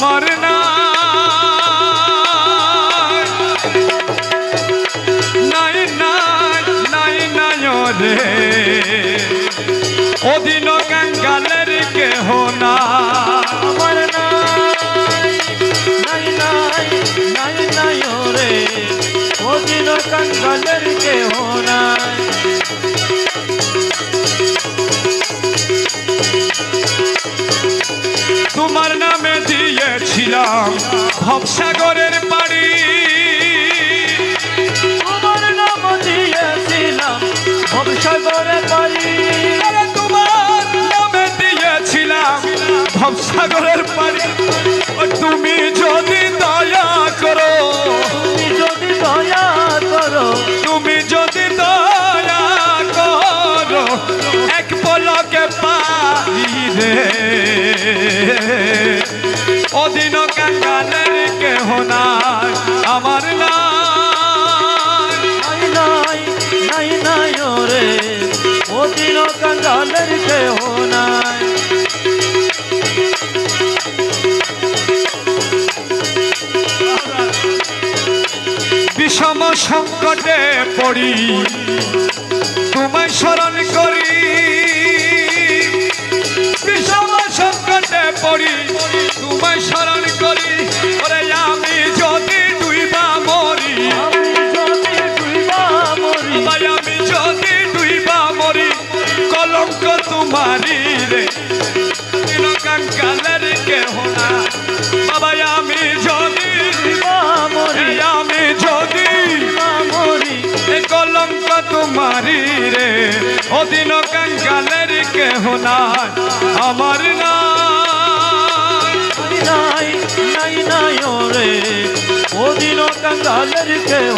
আমার না নাই নাই নাই নাই রে অধীন গঙ্গালের কেহ না আমার নাই নাই নাই নাই রে ওদিন কঙ্গলের কেহ নাই। তোমার নামে দিয়েছিলাম ভবসাগরের পাড়ি। তোমার নাম দিয়েছিলাম ভবসাগরে পারি আরে তোমার নামে দিয়েছিলাম ভবসাগরের পাড়ি। তুমি যদি দয়া করো তুমি যদি দয়া করো তুমি যদি দয়া করো এক পলকে পাই রে। নাই আমার নাই। নাই নাই নাই রে ওদিন কঙ্গলের কেহ নাই। বিষম সংকটে পড়ি তোমায় স্মরণ তোমারি রে কাঙ্কালের কেহ না বাবা আমি যদি মরি আমি যদি মরি এ কলঙ্ক তোমারি রে অদিন কাঙ্কালের কেহ নাই আমার নাই। নাই নাই নাই রে ওদিন কঙ্গালের কেহ